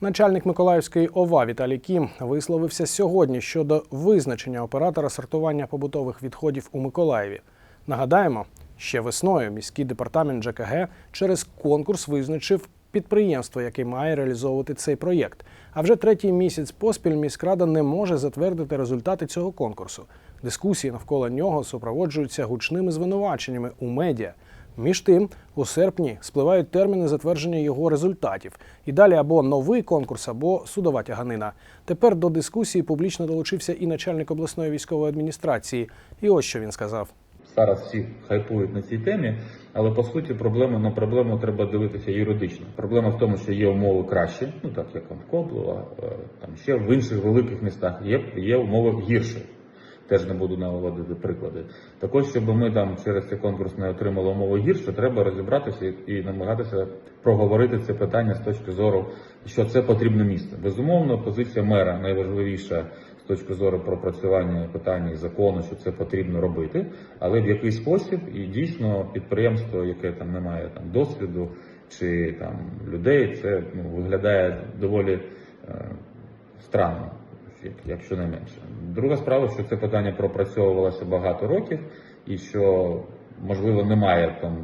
Начальник Миколаївської ОВА Віталій Кім висловився сьогодні щодо визначення оператора сортування побутових відходів у Миколаєві. Нагадаємо, ще весною міський департамент ЖКГ через конкурс визначив підприємство, яке має реалізовувати цей проєкт. А вже третій місяць поспіль міськрада не може затвердити результати цього конкурсу. Дискусії навколо нього супроводжуються гучними звинуваченнями у медіа. Між тим, у серпні спливають терміни затвердження його результатів. І далі або новий конкурс, або судова тяганина. Тепер до дискусії публічно долучився і начальник обласної військової адміністрації. І ось що він сказав. Зараз всі хайпують на цій темі, але по суті проблема на проблему треба дивитися юридично. Проблема в тому, що є умови кращі, ну так як там в Коблева, е, там ще в інших великих містах є, є умови гірші. Теж не буду наводити приклади. Також, щоб ми там через цей конкурс не отримали умови гірше, треба розібратися і, намагатися проговорити це питання з точки зору, що це потрібне місце. Безумовно, позиція мера найважливіша з точки зору пропрацювання питання і закону, що це потрібно робити, але в який спосіб і дійсно підприємство, яке там не має там досвіду чи там людей, це ну, виглядає доволі е, странно якщо не менше. Друга справа, що це питання пропрацьовувалося багато років, і що можливо немає там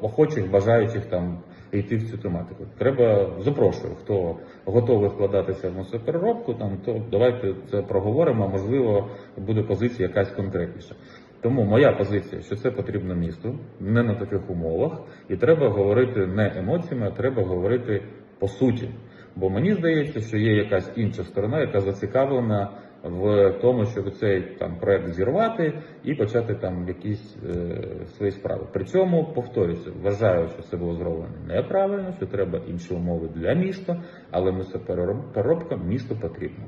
охочих, бажаючих там йти в цю тематику. Треба запрошую, хто готовий вкладатися в мусопереробку, там то давайте це проговоримо. Можливо, буде позиція якась конкретніша. Тому моя позиція, що це потрібно місту, не на таких умовах, і треба говорити не емоціями, а треба говорити по суті. Бо мені здається, що є якась інша сторона, яка зацікавлена в тому, щоб цей там проект зірвати і почати там якісь е, свої справи. При цьому повторюся, вважаю, що це було зроблено неправильно, що треба інші умови для міста, але ми це переробка місту потрібна.